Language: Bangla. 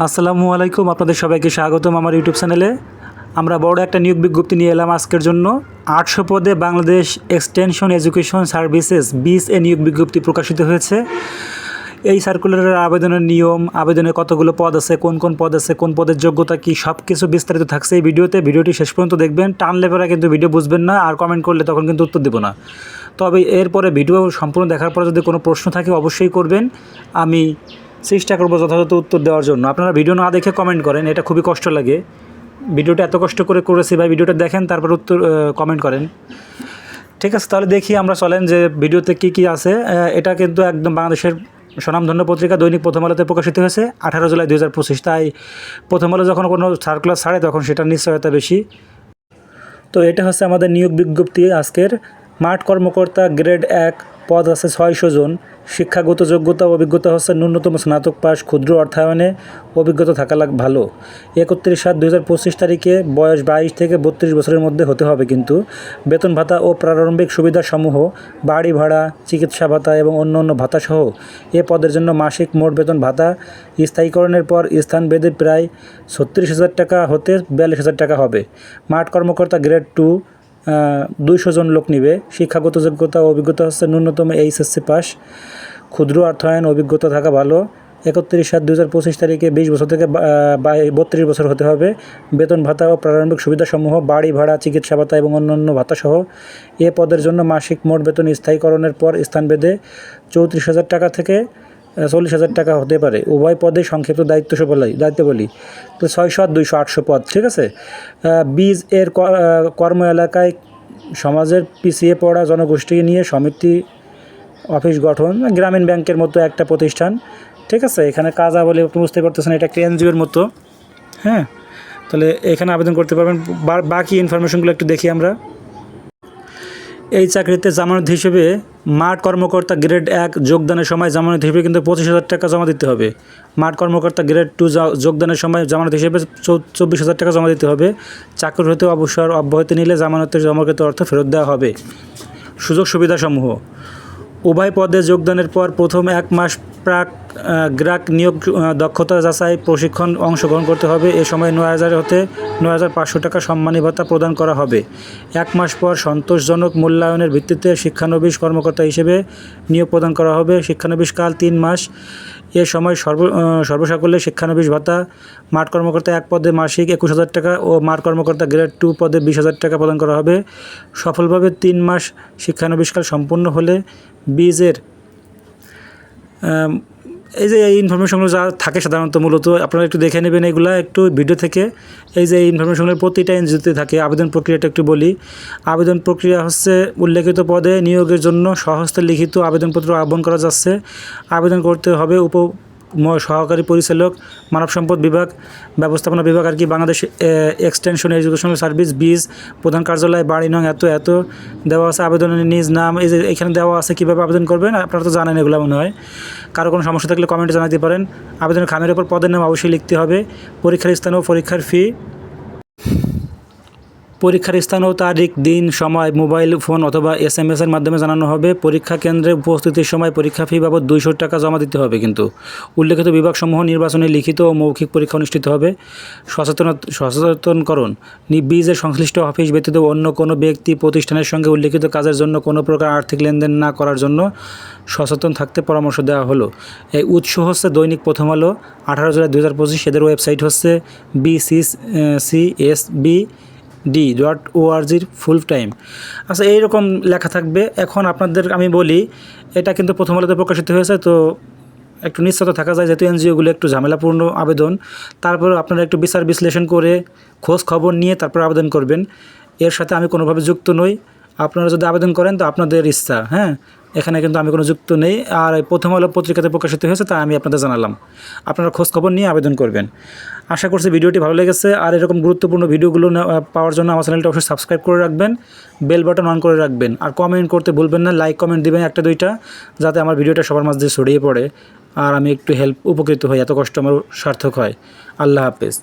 আসসালামু আলাইকুম, আপনাদের সবাইকে স্বাগতম আমার ইউটিউব চ্যানেলে। আমরা বড় একটা নিয়োগ বিজ্ঞপ্তি নিয়ে এলাম আজকের জন্য। আটশো পদে বাংলাদেশ এক্সটেনশন এডুকেশন সার্ভিসেস বিস এ নিয়োগ বিজ্ঞপ্তি প্রকাশিত হয়েছে। এই সার্কুলারের আবেদনের নিয়ম, আবেদনে কতগুলো পদ আছে, কোন কোন পদ আছে, কোন পদের যোগ্যতা কী সব কিছু বিস্তারিত থাকছে এই ভিডিওতে। ভিডিওটি শেষ পর্যন্ত দেখবেন টানলে পরে কিন্তু ভিডিও বুঝবেন না, আর কমেন্ট করলে তখন কিন্তু উত্তর দেবো না। তবে এরপরে ভিডিও সম্পূর্ণ দেখার পরে যদি কোনো প্রশ্ন থাকে অবশ্যই করবেন। আমি চেষ্টা করব যথাযথ উত্তর দেওয়ার জন্য। আপনারা ভিডিও না দেখে কমেন্ট করেন, এটা খুবই কষ্ট লাগে। ভিডিওটা এত কষ্ট করে করেছি ভাই, ভিডিওটা দেখেন, তারপর উত্তর কমেন্ট করেন। ঠিক আছে, তাহলে দেখি আমরা চলেন যে ভিডিওতে কি কি আছে। এটা কিন্তু একদম বাংলাদেশের স্বনামধন্য পত্রিকা, দৈনিক প্রথম আলোতে প্রকাশিত হয়েছে আঠারো জুলাই দু হাজার পঁচিশ। তাই প্রথম আলো যখন কোনো সার্কুলার ছাড়ে, তখন সেটা নিশ্চয়তা বেশি। তো এটা হচ্ছে আমাদের নিয়োগ বিজ্ঞপ্তি আজকের। মাঠ কর্মকর্তা গ্রেড এক পদ আছে ছয়শো জন। শিক্ষাগত যোগ্যতা অভিজ্ঞতা হচ্ছে ন্যূনতম স্নাতক পাস ক্ষুদ্র অর্থায়নে অভিজ্ঞতা থাকা লাগ ভালো। একত্রিশ সাত দু হাজার পঁচিশ তারিখে বয়স বাইশ থেকে বত্রিশ বছরের মধ্যে হতে হবে কিন্তু। বেতন ভাতা ও প্রারম্ভিক সুবিধাসমূহ, বাড়ি ভাড়া, চিকিৎসা ভাতা এবং অন্য অন্য ভাতাসহ। এ পদের জন্য মাসিক মোট বেতন ভাতা স্থায়ীকরণের পর স্থান বেঁধে প্রায় ছত্রিশ হাজার টাকা হতে বিয়াল্লিশ হাজার টাকা হবে। মাঠ কর্মকর্তা গ্রেড টু দুইশো জন লোক নিবে। শিক্ষাগত যোগ্যতা অভিজ্ঞতা হচ্ছে ন্যূনতম এইচএসসি পাস। ক্ষুদ্র অর্থায়ন, অভিজ্ঞতা থাকা ভালো। একত্রিশ সাত দু হাজার পঁচিশ তারিখে বিশ বছর থেকে বত্রিশ বছর হতে হবে। বেতন ভাতা ও প্রারম্ভিক সুবিধাসমূহ, বাড়ি ভাড়া, চিকিৎসা ভাতা এবং অন্যান্য ভাতাসহ এ পদের জন্য মাসিক মোট বেতন স্থায়ীকরণের পর স্থান বেঁধে চৌত্রিশ হাজার টাকা থেকে চল্লিশ হাজার টাকা হতে পারে। উভয় পদে সংক্ষিপ্ত দায়িত্ব বলি দায়িত্ব বলি তো ছয়শো, দুইশো, আটশো পদ, ঠিক আছে? বীজ এর কর্ম এলাকায় সমাজের পিছিয়ে পড়া জনগোষ্ঠী নিয়ে সমিতি, অফিস গঠন, গ্রামীণ ব্যাংকের মতো একটা প্রতিষ্ঠান, ঠিক আছে? এখানে কাজা বলে বুঝতে পারতেছেন, এটা একটা এনজিওর মতো হ্যাঁ? তাহলে এখানে আবেদন করতে পারবেন। বাকি ইনফরমেশনগুলো একটু দেখি আমরা। এই চাকরিতে জামানত হিসেবে মাঠ কর্মকর্তা গ্রেড এক যোগদানের সময় জামানত হিসেবে কিন্তু পঁচিশ হাজার টাকা জমা দিতে হবে। মাঠ কর্মকর্তা গ্রেড টু যোগদানের সময় জামানত হিসেবে চব্বিশ হাজার টাকা জমা দিতে হবে। চাকরি হতে অবসর অব্যাহতি নিলে জামানতের জমাকৃত অর্থ ফেরত দেওয়া হবে। সুযোগ সুবিধাসমূহ। উভয় পদে যোগদানের পর প্রথম এক মাস প্রাক আহ, গ্রাহক নিয়োগ দক্ষতা যাচাই প্রশিক্ষণ অংশগ্রহণ করতে হবে। এ সময় নয় হাজার হতে নয় হাজার পাঁচশো টাকা সম্মানী ভাতা প্রদান করা হবে। এক মাস পর সন্তোষজনক মূল্যায়নের ভিত্তিতে শিক্ষানবিশ কর্মকর্তা হিসেবে নিয়োগ প্রদান করা হবে। শিক্ষানবিশ কাল তিন মাস। এ সময় সর্ব সর্বসাকল্যে শিক্ষানবিশ ভাতা মাঠ কর্মকর্তা এক পদে মাসিক একুশ হাজার টাকা ও মাঠ কর্মকর্তা গ্রেড টু পদে বিশ হাজার টাকা প্রদান করা হবে। সফলভাবে তিন মাস শিক্ষানবিশকাল সম্পূর্ণ হলে বীজের এই যে এই ইনফরমেশনগুলো যা থাকে সাধারণত মূলত, আপনারা একটু দেখে নেবেন এগুলো একটু ভিডিও থেকে। এই যে এই ইনফরমেশনগুলোর প্রতিটা এনজিওতে থাকে, আবেদন প্রক্রিয়াটা একটু বলি। আবেদন প্রক্রিয়া হচ্ছে উল্লেখিত পদে নিয়োগের জন্য সহস্তে লিখিত আবেদনপত্র আহ্বান করা যাচ্ছে। আবেদন করতে হবে উপ সহকারী পরিচালক, মানব সম্পদ বিভাগ, ব্যবস্থাপনা বিভাগ আর কি বাংলাদেশ এক্সটেনশন এডুকেশনাল সার্ভিস, বিজ, প্রধান কার্যালয়, বাড়ি, নং, এত এত দেওয়া আছে, আবেদনের নিজ নাম, এই যে এখানে দেওয়া আছে, কীভাবে আবেদন করবেন, আপনারা তো জানেন এগুলো মনে হয়। কারও কোনো সমস্যা থাকলে কমেন্টে জানাতে পারেন। আবেদনের খামের ওপর পদের নাম অবশ্যই লিখতে হবে। পরীক্ষার স্থান ও পরীক্ষার ফি পরীক্ষার স্থান ও তারিখ, দিন, সময়, মোবাইল, ফোন অথবা এস এম এর মাধ্যমে জানানো হবে। পরীক্ষা কেন্দ্রে উপস্থিতির সময় পরীক্ষা ফি বাবদ দুইশো টাকা জমা দিতে হবে কিন্তু। উল্লেখিত বিভাগসমূহ নির্বাচনে, লিখিত ও মৌখিক পরীক্ষা অনুষ্ঠিত হবে। সচেতন সচেতনকরণ নি- বীজের সংশ্লিষ্ট অফিস ব্যতীত অন্য কোনো ব্যক্তি প্রতিষ্ঠানের সঙ্গে উল্লেখিত কাজের জন্য কোনো প্রকার আর্থিক লেনদেন না করার জন্য সচেতন থাকতে পরামর্শ দেওয়া হলো। এই উৎস হচ্ছে দৈনিক প্রথম আলো, আঠারো জুলাই দু হাজার পঁচিশ। এদের ওয়েবসাইট হচ্ছে BC C, S, B D dot ওআরজির full time আচ্ছা এইরকম লেখা থাকবে। এখন আপনাদের, আমি বলি, এটা কিন্তু প্রথম আলোতে প্রকাশিত হয়েছে, তো একটু নিশ্চয়তা থাকা যায়, যেহেতু এনজিওগুলো একটু ঝামেলাপূর্ণ আবেদন। তারপর আপনারা একটু বিচার বিশ্লেষণ করে, খোঁজ খবর নিয়ে তারপর আবেদন করবেন। এর সাথে আমি কোনোভাবে যুক্ত নই। আপনারা যদি আবেদন করেন, তো আপনাদের ইচ্ছা হ্যাঁ? এখানে কিন্তু আমি কোনো যুক্ত নেই। আর প্রথম আলো পত্রিকাতে প্রকাশিত হয়েছে তা আমি আপনাদের জানালাম। আপনারা খোঁজ খবর নিয়ে আবেদন করবেন। আশা করছি ভিডিওটি ভালো লেগেছে। আর এরকম গুরুত্বপূর্ণ ভিডিওগুলো পাওয়ার জন্য আমার চ্যানেলটা অবশ্যই সাবস্ক্রাইব করে রাখবেন। বেল বাটন অন করে রাখবেন। আর কমেন্ট করতে ভুলবেন না, লাইক, কমেন্ট দিবেন একটা, দুইটা, যাতে আমার ভিডিওটা সবার মাঝে ছড়িয়ে পড়ে। আর আমি একটু হেল্প, উপকৃত হই। এত কষ্ট আমার সার্থক হয়। আল্লাহ হাফেজ।